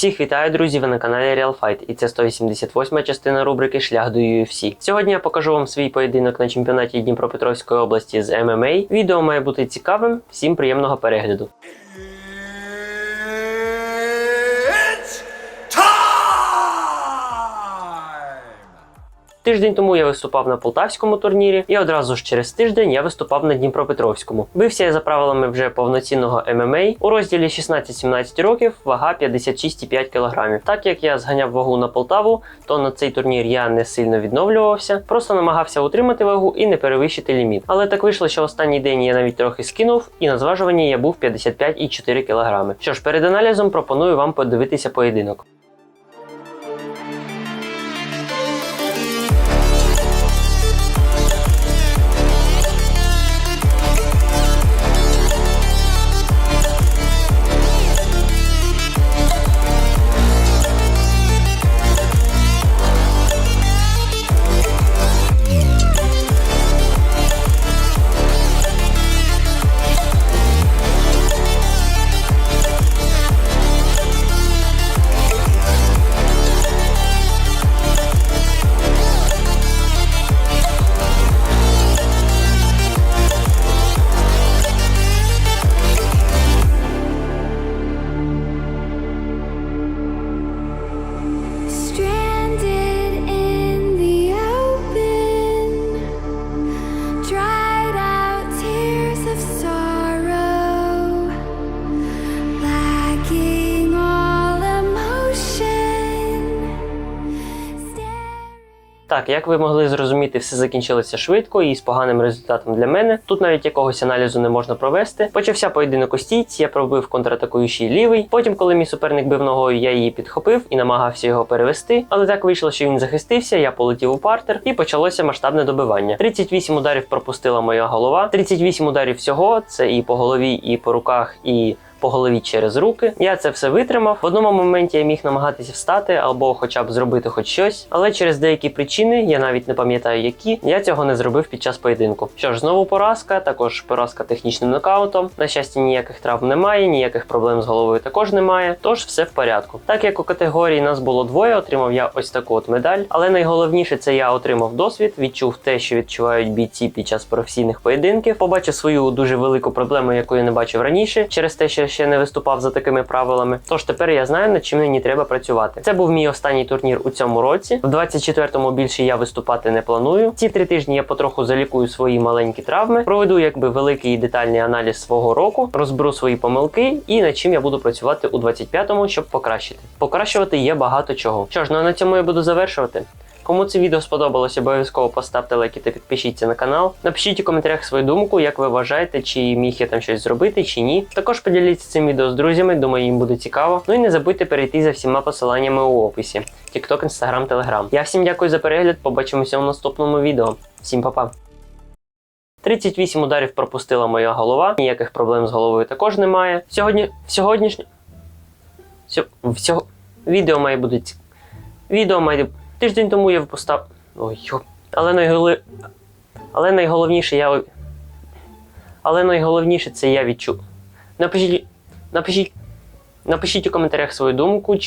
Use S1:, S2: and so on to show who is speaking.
S1: Всіх вітаю, друзі! Ви на каналі Real Fight, і це 188 частина рубрики Шлях до UFC. Сьогодні я покажу вам свій поєдинок на чемпіонаті Дніпропетровської області з ММА. Відео має бути цікавим. Всім приємного перегляду. Тиждень тому я виступав на полтавському турнірі, і одразу ж через тиждень я виступав на Дніпропетровському. Бився я за правилами вже повноцінного ММА у розділі 16-17 років, вага 56,5 кг. Так як я зганяв вагу на Полтаву, то на цей турнір я не сильно відновлювався, просто намагався утримати вагу і не перевищити ліміт. Але так вийшло, що останній день я навіть трохи скинув, і на зважуванні я був 55,4 кг. Що ж, перед аналізом пропоную вам подивитися поєдинок. Так, як ви могли зрозуміти, все закінчилося швидко і з поганим результатом для мене. Тут навіть якогось аналізу не можна провести. Почався поєдинок у стійці, я пробив контратакуючий лівий. Потім, коли мій суперник бив ногою, я її підхопив і намагався його перевести. Але так вийшло, що він захистився, я полетів у партер і почалося масштабне добивання. 38 ударів пропустила моя голова. 38 ударів всього це і по голові, і по руках, і по голові через руки. Я це все витримав. В одному моменті я міг намагатися встати або хоча б зробити хоч щось, але через деякі причини, я навіть не пам'ятаю які, я цього не зробив під час поєдинку. Що ж, знову поразка, також поразка технічним нокаутом. На щастя, ніяких травм немає, ніяких проблем з головою також немає. Тож все в порядку. Так як у категорії нас було двоє, отримав я ось таку от медаль. Але найголовніше це я отримав досвід, відчув те, що відчувають бійці під час професійних поєдинків. Побачив свою дуже велику проблему, яку я не бачив раніше, через те, що ще не виступав за такими правилами. Тож тепер я знаю, над чим мені треба працювати. Це був мій останній турнір у цьому році. В 24-му більше я виступати не планую. Ці три тижні я потроху залікую свої маленькі травми, проведу якби великий і детальний аналіз свого року, розберу свої помилки і над чим я буду працювати у 25-му, щоб покращити. Покращувати є багато чого. Що ж, ну а на цьому я буду завершувати. Кому це відео сподобалось, обов'язково поставте лайки та підпишіться на канал. Напишіть у коментарях свою думку, як ви вважаєте, чи міг я там щось зробити, чи ні. Також поділіться цим відео з друзями, думаю, їм буде цікаво. Ну і не забудьте перейти за всіма посиланнями у описі: TikTok, Instagram, Telegram. Я всім дякую за перегляд. Побачимося у наступному відео. Всім па-па! 38 ударів пропустила моя голова. Ніяких проблем з головою також немає. Сьогодні в всього відео має бути. Відео має тиждень тому я випустав. Ой. Але найголи... Але найголовніше я. Але найголовніше це я відчув. Напишіть. Напишіть. Напишіть у коментарях свою думку,